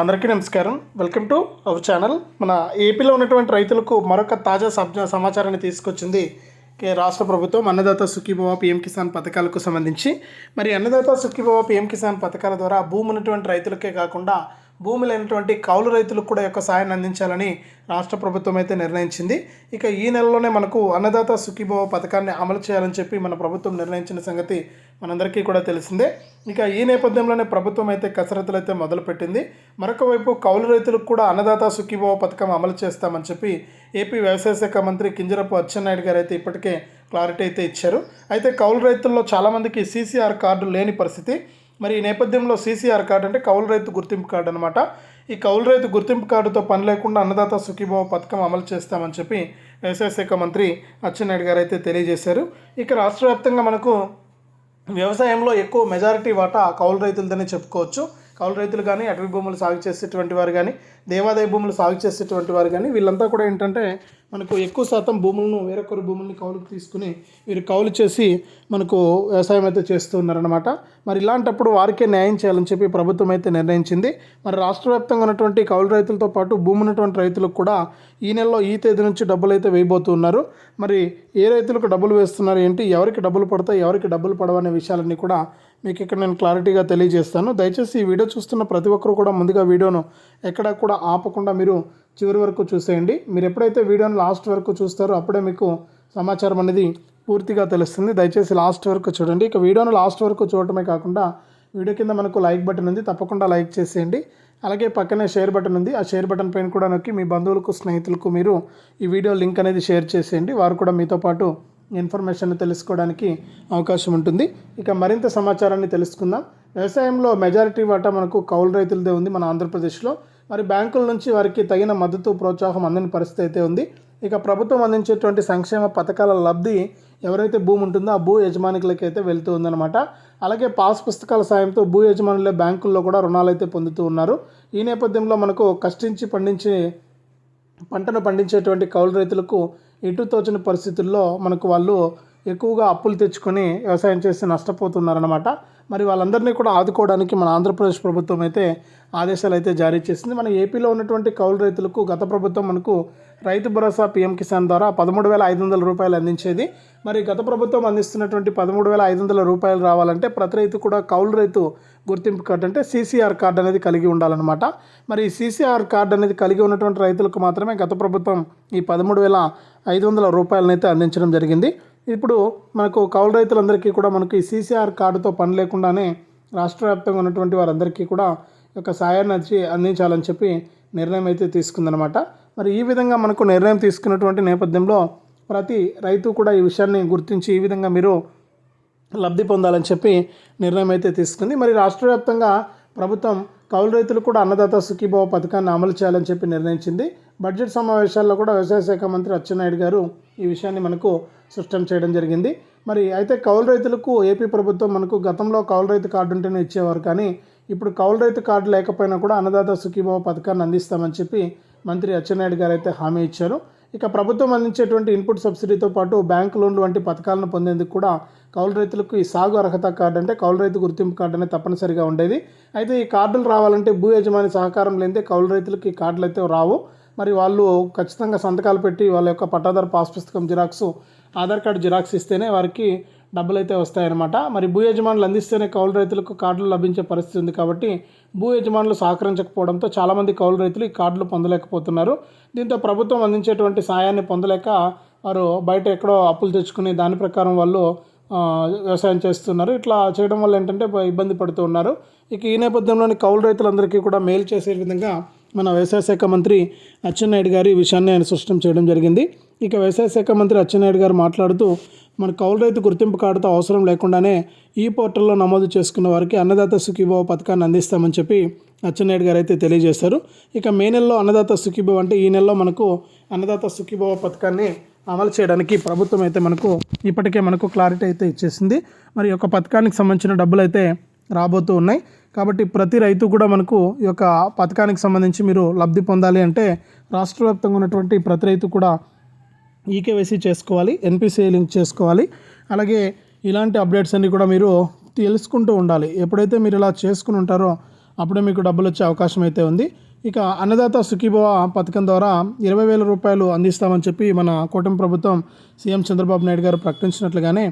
అందరికీ నమస్కారం. Welcome to our channel. మన ఏపీలో ఉన్నటువంటి రైతులకు మరొక తాజా సబ్ సమాచారాన్ని తీసుకొచ్చింది కే రాష్ట్ర ప్రభుత్వం. అన్నదాత సుఖీభవ పిఎం కిసాన్ పథకాలకు సంబంధించి. మరి అన్నదాత సుఖీభవ పిఎం కిసాన్ పథకాల ద్వారా భూమి ఉన్నటువంటి రైతులకే కాకుండా భూమి లేనటువంటి కౌలు రైతులకు కూడా యొక్క సాయాన్ని అందించాలని రాష్ట్ర ప్రభుత్వం అయితే నిర్ణయించింది. ఇక ఈ నెలలోనే మనకు అన్నదాత సుఖీభవ పథకాన్ని అమలు చేయాలని చెప్పి మన ప్రభుత్వం నిర్ణయించిన సంగతి మనందరికీ కూడా తెలిసిందే. ఇక ఈ నేపథ్యంలోనే ప్రభుత్వం అయితే కసరత్తులు అయితే మొదలుపెట్టింది. మరొక వైపు కౌలు రైతులకు కూడా అన్నదాత సుఖీభవ పథకం అమలు చేస్తామని చెప్పి ఏపీ వ్యవసాయ శాఖ మంత్రి కింజరపు అచ్చెన్నాయుడు గారు అయితే ఇప్పటికే క్లారిటీ అయితే ఇచ్చారు. అయితే కౌలు రైతుల్లో చాలామందికి సీసీఆర్ కార్డు లేని పరిస్థితి. మరి ఈ నేపథ్యంలో సీసీఆర్ కార్డు అంటే కౌలు రైతు గుర్తింపు కార్డు అనమాట ఈ కౌలు రైతు గుర్తింపు కార్డుతో పని లేకుండా అన్నదాత సుఖీభావ పథకం అమలు చేస్తామని చెప్పి వ్యవసాయ శాఖ మంత్రి అచ్చెన్నాయుడు గారు అయితే తెలియజేశారు. ఇక రాష్ట్ర వ్యాప్తంగా మనకు వ్యవసాయంలో ఎక్కువ మెజారిటీ వాటా కౌలు రైతులదని చెప్పుకోవచ్చు. కౌలు రైతులు కానీ అటవీ భూములు సాగు చేసేటువంటి వారు కానీ దేవాదాయ భూములు సాగు చేసేటువంటి వారు కానీ వీళ్ళంతా కూడా ఏంటంటే మనకు ఎక్కువ శాతం భూములను వేరొకరు భూముల్ని కౌలుకు తీసుకుని వీరు కౌలు చేసి మనకు వ్యవసాయం అయితే చేస్తూ ఉన్నారనమాట మరి ఇలాంటప్పుడు వారికే న్యాయం చేయాలని చెప్పి ప్రభుత్వం అయితే నిర్ణయించింది. మరి రాష్ట్ర వ్యాప్తంగా ఉన్నటువంటి కౌలు రైతులతో పాటు భూమి ఉన్నటువంటి రైతులకు కూడా ఈ నెలలో ఈ తేదీ నుంచి డబ్బులు అయితే వేయబోతున్నారు మరి ఏ రైతులకు డబ్బులు వేస్తున్నారు ఏంటి ఎవరికి డబ్బులు పడతాయి ఎవరికి డబ్బులు పడవనే విషయాలన్నీ కూడా మీకు ఇక్కడ నేను క్లారిటీగా తెలియజేస్తాను. దయచేసి ఈ వీడియో చూస్తున్న ప్రతి ఒక్కరు కూడా ముందుగా వీడియోను ఎక్కడా కూడా ఆపకుండా మీరు చివరి వరకు చూసేయండి. మీరు ఎప్పుడైతే వీడియోను లాస్ట్ వరకు చూస్తారో అప్పుడే మీకు సమాచారం అనేది పూర్తిగా తెలుస్తుంది. దయచేసి లాస్ట్ వరకు చూడండి. ఇక వీడియోను లాస్ట్ వరకు చూడటమే కాకుండా వీడియో కింద మనకు లైక్ బటన్ ఉంది. తప్పకుండా లైక్ చేసేయండి. అలాగే పక్కనే షేర్ బటన్ ఉంది. ఆ షేర్ బటన్ పైన కూడా నొక్కి మీ బంధువులకు స్నేహితులకు మీరు ఈ వీడియో లింక్ అనేది షేర్ చేసేయండి. వారు కూడా మీతో పాటు ఇన్ఫర్మేషన్ తెలుసుకోవడానికి అవకాశం ఉంటుంది. ఇక మరింత సమాచారాన్ని తెలుసుకుందాం. వ్యవసాయంలో మెజారిటీ వాటా మనకు కౌలు రైతులదే ఉంది మన ఆంధ్రప్రదేశ్లో. మరి బ్యాంకుల నుంచి వారికి తగిన మద్దతు ప్రోత్సాహం అందని పరిస్థితి అయితే ఉంది. ఇక ప్రభుత్వం అందించేటువంటి సంక్షేమ పథకాల లబ్ధి ఎవరైతే భూమి ఉంటుందో ఆ భూ యజమానికులకి అయితే వెళ్తూ ఉందన్నమాట. అలాగే పాస్ పుస్తకాల సాయంతో భూ యజమానులే బ్యాంకుల్లో కూడా రుణాలు అయితే పొందుతూ ఉన్నారు. ఈ నేపథ్యంలో మనకు కష్టించి పండించి పంటను పండించేటువంటి కౌలు రైతులకు ఎటు తోచని పరిస్థితుల్లో మనకు వాళ్ళు ఎక్కువగా అప్పులు తెచ్చుకొని వ్యవసాయం చేసి నష్టపోతున్నారన్నమాట. మరి వాళ్ళందరినీ కూడా ఆదుకోవడానికి మన ఆంధ్రప్రదేశ్ ప్రభుత్వం అయితే ఆదేశాలు అయితే జారీ చేసింది. మన ఏపీలో ఉన్నటువంటి కౌలు రైతులకు గత ప్రభుత్వం మనకు రైతు భరోసా పీఎం కిసాన్ ద్వారా పదమూడు వేల ఐదు వందల రూపాయలు అందించేది. మరి గత ప్రభుత్వం అందిస్తున్నటువంటి పదమూడు వేల ఐదు వందల రూపాయలు రావాలంటే ప్రతి రైతు కూడా కౌలు రైతు గుర్తింపు కార్డు అంటే సీసీఆర్ కార్డు అనేది కలిగి ఉండాలన్నమాట. మరి ఈ సీసీఆర్ కార్డు అనేది కలిగి ఉన్నటువంటి రైతులకు మాత్రమే గత ప్రభుత్వం ఈ పదమూడు వేల ఐదు వందల రూపాయలనైతే అందించడం జరిగింది. ఇప్పుడు మనకు కౌలు రైతులందరికీ కూడా మనకు ఈ సీసీఆర్ కార్డుతో పని లేకుండానే రాష్ట్ర వ్యాప్తంగా ఉన్నటువంటి వారందరికీ కూడా ఒక యొక్క సాయాన్ని వచ్చి అందించాలని చెప్పి నిర్ణయం అయితే తీసుకుందనమాట మరి ఈ విధంగా మనకు నిర్ణయం తీసుకున్నటువంటి నేపథ్యంలో ప్రతి రైతు కూడా ఈ విషయాన్ని గుర్తించి ఈ విధంగా మీరు లబ్ధి పొందాలని చెప్పి నిర్ణయం అయితే తీసుకుంది. మరి రాష్ట్ర వ్యాప్తంగా ప్రభుత్వం కౌలు రైతులు కూడా అన్నదాత సుఖీభావ పథకాన్ని అమలు చేయాలని చెప్పి నిర్ణయించింది. బడ్జెట్ సమావేశాల్లో కూడా వ్యవసాయ శాఖ మంత్రి అచ్చెన్నాయుడు గారు ఈ విషయాన్ని మనకు స్పష్టం చేయడం జరిగింది. మరి అయితే కౌలు రైతులకు ఏపీ ప్రభుత్వం మనకు గతంలో కౌలు రైతు కార్డు ఉంటేనే ఇచ్చేవారు. కానీ ఇప్పుడు కౌలు రైతు కార్డు లేకపోయినా కూడా అన్నదాత సుఖీభావ పథకాన్ని అందిస్తామని చెప్పి మంత్రి అచ్చెన్నాయుడు గారు అయితే హామీ ఇచ్చారు. ఇక ప్రభుత్వం అందించేటువంటి ఇన్పుట్ సబ్సిడీతో పాటు బ్యాంక్ లోన్లు వంటి పథకాలను పొందేందుకు కూడా కౌలు రైతులకు ఈ సాగు అర్హత కార్డు అంటే కౌలు రైతు గుర్తింపు కార్డు అనేది తప్పనిసరిగా ఉండేది. అయితే ఈ కార్డులు రావాలంటే భూ యజమాని సహకారం లేనిదే కౌలు రైతులకు ఈ కార్డులు అయితే రావు. మరి వాళ్ళు ఖచ్చితంగా సంతకాలు పెట్టి వాళ్ళ యొక్క పట్టాదారు పాస్ పుస్తకం జిరాక్స్ ఆధార్ కార్డు జిరాక్స్ ఇస్తేనే వారికి డబ్బులు అయితే వస్తాయన్నమాట. మరి భూ యజమానులు అందిస్తేనే కౌలు రైతులకు కార్డులు లభించే పరిస్థితి ఉంది కాబట్టి భూ యజమానులు సహకరించకపోవడంతో చాలామంది కౌలు రైతులు ఈ కార్డులు పొందలేకపోతున్నారు. దీంతో ప్రభుత్వం అందించేటువంటి సాయాన్ని పొందలేక వారు బయట ఎక్కడో అప్పులు తెచ్చుకుని దాని ప్రకారం వాళ్ళు వ్యవసాయం చేస్తున్నారు. ఇట్లా చేయడం వల్ల ఏంటంటే ఇబ్బంది పడుతూ ఉన్నారు. ఇక ఈ నేపథ్యంలోని కౌలు రైతులందరికీ కూడా మేలు చేసే విధంగా మన వ్యవసాయ శాఖ మంత్రి అచ్చెన్నాయుడు గారు ఈ విషయాన్ని ఆయన స్పష్టం చేయడం జరిగింది. ఇక వ్యవసాయ శాఖ మంత్రి అచ్చెన్నాయుడు గారు మాట్లాడుతూ మన కౌలు రైతు గుర్తింపు కార్డుతో అవసరం లేకుండానే ఈ పోర్టల్లో నమోదు చేసుకున్న వారికి అన్నదాత సుఖీభావ పథకాన్ని అందిస్తామని చెప్పి అచ్చెన్నాయుడు గారు అయితే తెలియజేశారు. ఇక మే నెలలో అన్నదాత సుఖీభావ అంటే ఈ నెలలో మనకు అన్నదాత సుఖీభావ పథకాన్ని అమలు చేయడానికి ప్రభుత్వం అయితే మనకు ఇప్పటికే మనకు క్లారిటీ అయితే ఇచ్చేసింది. మరి ఒక యొక్క పథకానికి సంబంధించిన డబ్బులు అయితే రాబోతూ ఉన్నాయి. కాబట్టి ప్రతి రైతు కూడా మనకు ఈ యొక్క పథకానికి సంబంధించి మీరు లబ్ధి పొందాలి అంటే రాష్ట్ర వ్యాప్తంగా ఉన్నటువంటి ప్రతి రైతు కూడా ఈకేవైసీ చేసుకోవాలి ఎన్పిసిఐ లింక్ చేసుకోవాలి. అలాగే ఇలాంటి అప్డేట్స్ అన్నీ కూడా మీరు తెలుసుకుంటూ ఉండాలి. ఎప్పుడైతే మీరు ఇలా చేసుకుని ఉంటారో అప్పుడే మీకు డబ్బులు వచ్చే అవకాశం అయితే ఉంది. ఇక అన్నదాత సుఖీభవ పథకం ద్వారా ఇరవై వేల రూపాయలు అందిస్తామని చెప్పి మన కూటమి ప్రభుత్వం సీఎం చంద్రబాబు నాయుడు గారు ప్రకటించినట్లుగానే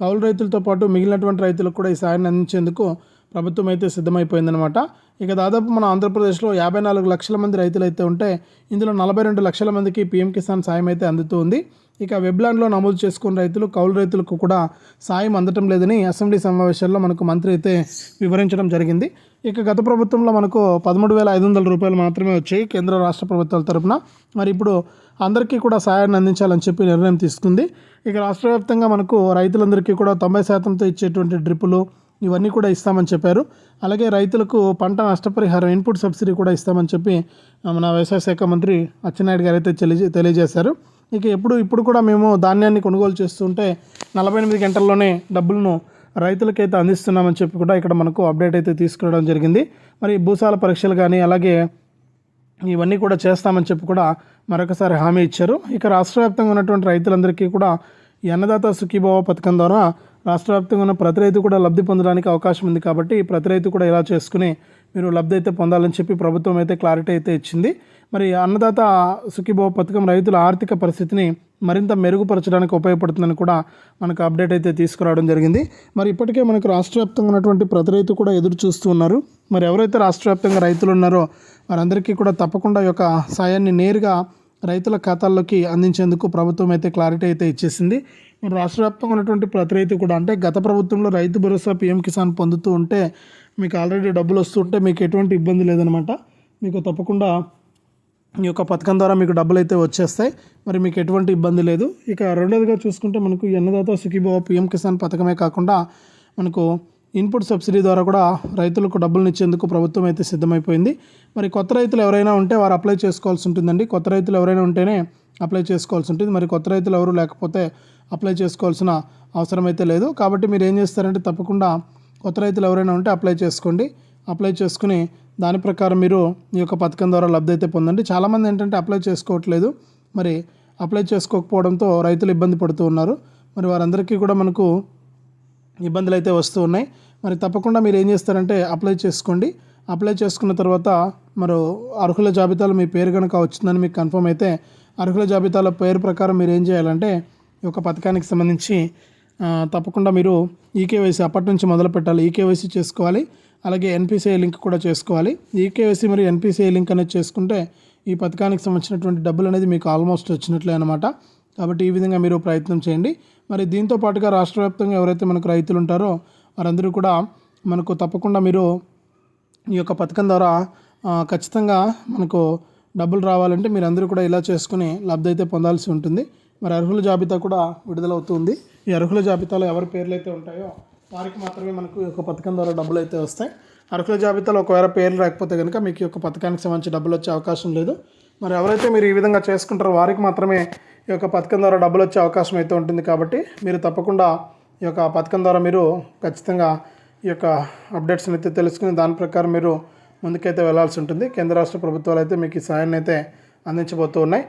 కౌలు రైతులతో పాటు మిగిలినటువంటి రైతులకు కూడా ఈ సాయాన్ని అందించేందుకు ప్రభుత్వం అయితే సిద్ధమైపోయిందనమాట ఇక దాదాపు మన ఆంధ్రప్రదేశ్లో యాభై నాలుగు లక్షల మంది రైతులు అయితే ఉంటే ఇందులో నలభై రెండు లక్షల మందికి పీఎం కిసాన్ సాయం అయితే అందుతూ ఉంది ఇక వెబ్లాండ్లో నమోదు చేసుకున్న రైతులు కౌలు రైతులకు కూడా సాయం అందటం లేదని అసెంబ్లీ సమావేశాల్లో మనకు మంత్రి అయితే వివరించడం జరిగింది. ఇక గత ప్రభుత్వంలో మనకు పదమూడు వేల ఐదు వందల రూపాయలు మాత్రమే వచ్చాయి కేంద్ర రాష్ట్ర ప్రభుత్వాల తరఫున మరి ఇప్పుడు అందరికీ కూడా సాయాన్ని అందించాలని చెప్పి నిర్ణయం తీసుకుంది. ఇక రాష్ట్ర వ్యాప్తంగా మనకు రైతులందరికీ కూడా తొంభై శాతంతో ఇచ్చేటువంటి డ్రిప్పులు ఇవన్నీ కూడా ఇస్తామని చెప్పారు. అలాగే రైతులకు పంట నష్టపరిహారం ఇన్పుట్ సబ్సిడీ కూడా ఇస్తామని చెప్పి మన వ్యవసాయ శాఖ మంత్రి అచ్చెన్నాయుడు గారు అయితే తెలియజే తెలియజేశారు. ఇక ఎప్పుడు ఇప్పుడు కూడా మేము ధాన్యాన్ని కొనుగోలు చేస్తుంటే నలభై ఎనిమిది గంటల్లోనే డబ్బులను రైతులకైతే అందిస్తున్నామని చెప్పి కూడా ఇక్కడ మనకు అప్డేట్ అయితే తీసుకురావడం జరిగింది. మరి భూసాల పరీక్షలు కానీ అలాగే ఇవన్నీ కూడా చేస్తామని చెప్పి కూడా మరొకసారి హామీ ఇచ్చారు. ఇక రాష్ట్ర వ్యాప్తంగా ఉన్నటువంటి రైతులందరికీ కూడా అన్నదాత సుఖీభావ పథకం ద్వారా రాష్ట్ర వ్యాప్తంగా ఉన్న ప్రతి రైతు కూడా లబ్ధి పొందడానికి అవకాశం ఉంది కాబట్టి ప్రతి రైతు కూడా ఇలా చేసుకుని మీరు లబ్ధి అయితే పొందాలని చెప్పి ప్రభుత్వం అయితే క్లారిటీ అయితే ఇచ్చింది. మరి అన్నదాత సుఖీభవ పథకం రైతుల ఆర్థిక పరిస్థితిని మరింత మెరుగుపరచడానికి ఉపయోగపడుతుందని కూడా మనకు అప్డేట్ అయితే తీసుకురావడం జరిగింది. మరి ఇప్పటికే మనకు రాష్ట్ర వ్యాప్తంగా ఉన్నటువంటి ప్రతి రైతు కూడా ఎదురు చూస్తూ ఉన్నారు. మరి ఎవరైతే రాష్ట్ర వ్యాప్తంగా రైతులు ఉన్నారో వారందరికీ కూడా తప్పకుండా ఈ యొక్క సాయాన్ని నేరుగా రైతుల ఖాతాల్లోకి అందించేందుకు ప్రభుత్వం అయితే క్లారిటీ అయితే ఇచ్చేసింది. రాష్ట్ర వ్యాప్తంగా ఉన్నటువంటి ప్రతి రైతు కూడా అంటే గత ప్రభుత్వంలో రైతు భరోసా పీఎం కిసాన్ పొందుతూ ఉంటే మీకు ఆల్రెడీ డబ్బులు వస్తుంటే మీకు ఎటువంటి ఇబ్బంది లేదనమాట మీకు తప్పకుండా ఈ యొక్క పథకం ద్వారా మీకు డబ్బులు అయితే వచ్చేస్తాయి. మరి మీకు ఎటువంటి ఇబ్బంది లేదు. ఇక రెండోదిగా చూసుకుంటే మనకు అన్నదాత సుఖీభావ పిఎం కిసాన్ పథకమే కాకుండా మనకు ఇన్పుట్ సబ్సిడీ ద్వారా కూడా రైతులకు డబ్బులను ఇచ్చేందుకు ప్రభుత్వం అయితే సిద్ధమైపోయింది. మరి కొత్త రైతులు ఎవరైనా ఉంటే వారు అప్లై చేసుకోవాల్సి ఉంటుందండి. కొత్త రైతులు ఎవరైనా ఉంటేనే అప్లై చేసుకోవాల్సి ఉంటుంది. మరి కొత్త రైతులు ఎవరు లేకపోతే అప్లై చేసుకోవాల్సిన అవసరం అయితే లేదు. కాబట్టి మీరు ఏం చేస్తారంటే తప్పకుండా కొత్త రైతులు ఎవరైనా ఉంటే అప్లై చేసుకోండి. అప్లై చేసుకుని దాని ప్రకారం మీరు ఈ యొక్క పథకం ద్వారా లబ్ధి అయితే పొందండి. చాలామంది ఏంటంటే అప్లై చేసుకోవట్లేదు. మరి అప్లై చేసుకోకపోవడంతో రైతులు ఇబ్బంది పడుతూ ఉన్నారు. మరి వారందరికీ కూడా మనకు ఇబ్బందులు అయితే వస్తూ ఉన్నాయి. మరి తప్పకుండా మీరు ఏం చేస్తారంటే అప్లై చేసుకోండి. అప్లై చేసుకున్న తర్వాత మరో అర్హుల జాబితాలో మీ పేరు కనుక వచ్చిందని మీకు కన్ఫర్మ్ అయితే అర్హుల జాబితాలో పేరు ప్రకారం మీరు ఏం చేయాలంటే ఈ యొక్క పథకానికి సంబంధించి తప్పకుండా మీరు ఈకేవైసీ అప్పటి నుంచి మొదలు పెట్టాలి. ఈకేవైసీ చేసుకోవాలి. అలాగే ఎన్పిసిఐ లింక్ కూడా చేసుకోవాలి. ఈకేవైసీ మరియు ఎన్పిసిఐ లింక్ అనేది చేసుకుంటే ఈ పథకానికి సంబంధించినటువంటి డబ్బులు అనేది మీకు ఆల్మోస్ట్ వచ్చినట్లే అనమాట కాబట్టి ఈ విధంగా మీరు ప్రయత్నం చేయండి. మరి దీంతో పాటుగా రాష్ట్ర వ్యాప్తంగా ఎవరైతే మనకు రైతులు ఉంటారో వారందరూ కూడా మనకు తప్పకుండా మీరు ఈ యొక్క పథకం ద్వారా ఖచ్చితంగా మనకు డబ్బులు రావాలంటే మీరు అందరూ కూడా ఇలా చేసుకుని లబ్ధి అయితే పొందాల్సి ఉంటుంది. మరి అర్హుల జాబితా కూడా విడుదలవుతుంది. ఈ అర్హుల జాబితాలో ఎవరి పేర్లు అయితే ఉంటాయో వారికి మాత్రమే మనకు ఈ యొక్క పథకం ద్వారా డబ్బులు అయితే వస్తాయి. అర్హుల జాబితాలో ఒకవేళ పేర్లు రాకపోతే కనుక మీకు ఈ యొక్క పథకానికి సంబంధించి డబ్బులు వచ్చే అవకాశం లేదు. మరి ఎవరైతే మీరు ఈ విధంగా చేసుకుంటారో వారికి మాత్రమే ఈ యొక్క పథకం ద్వారా డబ్బులు వచ్చే అవకాశం అయితే ఉంటుంది కాబట్టి మీరు తప్పకుండా ఈ యొక్క పథకం ద్వారా మీరు ఖచ్చితంగా ఈ యొక్క అప్డేట్స్ని అయితే తెలుసుకుని దాని ప్రకారం మీరు ముందుకైతే వెళ్ళాల్సి ఉంటుంది. కేంద్ర రాష్ట్ర ప్రభుత్వాలు అయితే మీకు ఈ సాయాన్ని అయితే అందించబోతూ ఉన్నాయి.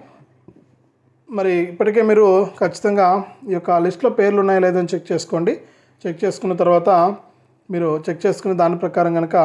మరి ఇప్పటికే మీరు ఖచ్చితంగా ఈ యొక్క లిస్ట్లో పేర్లు ఉన్నాయో లేదో అని చెక్ చేసుకోండి. చెక్ చేసుకున్న తర్వాత మీరు చెక్ చేసుకుని దాని ప్రకారం కనుక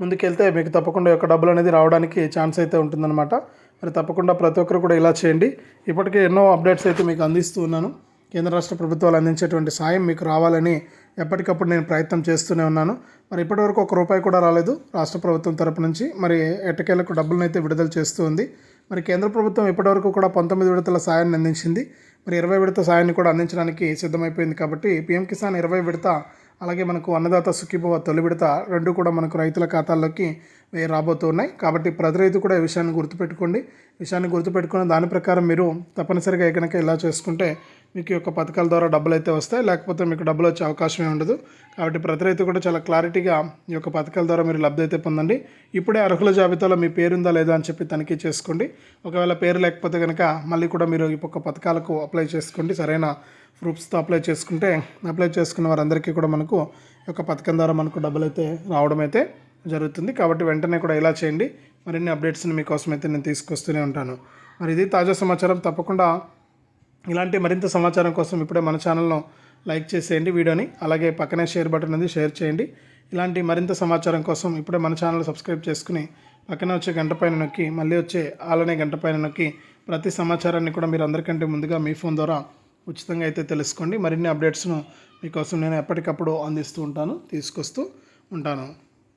ముందుకెళ్తే మీకు తప్పకుండా ఈ యొక్క డబ్బులు అనేది రావడానికి ఛాన్స్ అయితే ఉంటుందన్నమాట. మరి తప్పకుండా ప్రతి ఒక్కరు కూడా ఇలా చేయండి. ఇప్పటికే ఎన్నో అప్డేట్స్ అయితే మీకు అందిస్తూ ఉన్నాను. కేంద్ర రాష్ట్ర ప్రభుత్వాలు అందించేటువంటి సాయం మీకు రావాలని ఎప్పటికప్పుడు నేను ప్రయత్నం చేస్తూనే ఉన్నాను. మరి ఇప్పటివరకు ఒక రూపాయి కూడా రాలేదు. రాష్ట్ర ప్రభుత్వం తరపు నుంచి మరి ఎట్టకేలకు డబ్బులను అయితే విడుదల చేస్తూ ఉంది. మరి కేంద్ర ప్రభుత్వం ఇప్పటివరకు కూడా పంతొమ్మిది విడతల సాయాన్ని అందించింది. మరి ఇరవై విడత సాయాన్ని కూడా అందించడానికి సిద్ధమైపోయింది కాబట్టి పీఎం కిసాన్ ఇరవై విడత అలాగే మనకు అన్నదాత సుఖీభవ తొలి విడత రెండు కూడా మనకు రైతుల ఖాతాల్లోకి రాబోతున్నాయి కాబట్టి ప్రతిరైతు కూడా ఈ విషయాన్ని గుర్తుపెట్టుకోండి. విషయాన్ని గుర్తుపెట్టుకుని దాని ప్రకారం మీరు తప్పనిసరిగా కనుక ఇలా చేసుకుంటే మీకు యొక్క పథకాల ద్వారా డబ్బులు అయితే వస్తాయి. లేకపోతే మీకు డబ్బులు వచ్చే అవకాశమే ఉండదు. కాబట్టి ప్రతి రైతు కూడా చాలా క్లారిటీగా ఈ యొక్క పథకాల ద్వారా మీరు లబ్ధి అయితే పొందండి. ఇప్పుడే అర్హుల జాబితాలో మీ పేరుందా లేదా అని చెప్పి తనిఖీ చేసుకోండి. ఒకవేళ పేరు లేకపోతే కనుక మళ్ళీ కూడా మీరు ఈ యొక్క పథకాలకు అప్లై చేసుకోండి. సరైన ప్రూఫ్స్తో అప్లై చేసుకుంటే అప్లై చేసుకున్న వారందరికీ కూడా మనకు ఈ యొక్క పథకం ద్వారా మనకు డబ్బులు అయితే రావడం అయితే జరుగుతుంది. కాబట్టి వెంటనే కూడా ఇలా చేయండి. మరిన్ని అప్డేట్స్ని మీకోసం అయితే నేను తీసుకొస్తూనే ఉంటాను. మరి ఇది తాజా సమాచారం. తప్పకుండా ఇలాంటి మరింత సమాచారం కోసం ఇప్పుడే మన ఛానల్ను లైక్ చేసేయండి వీడియోని. అలాగే పక్కనే షేర్ బటన్ ఉంది షేర్ చేయండి. ఇలాంటి మరింత సమాచారం కోసం ఇప్పుడే మన ఛానల్ సబ్స్క్రైబ్ చేసుకుని పక్కన వచ్చే గంట పైన నొక్కి మళ్ళీ వచ్చే ఆలనే గంట పైన నొక్కి ప్రతి సమాచారాన్ని కూడా మీరు అందరికంటే ముందుగా మీ ఫోన్ ద్వారా ఉచితంగా అయితే తెలుసుకోండి. మరిన్ని అప్డేట్స్ను మీకోసం నేను ఎప్పటికప్పుడు అందిస్తూ ఉంటాను తీసుకొస్తూ ఉంటాను.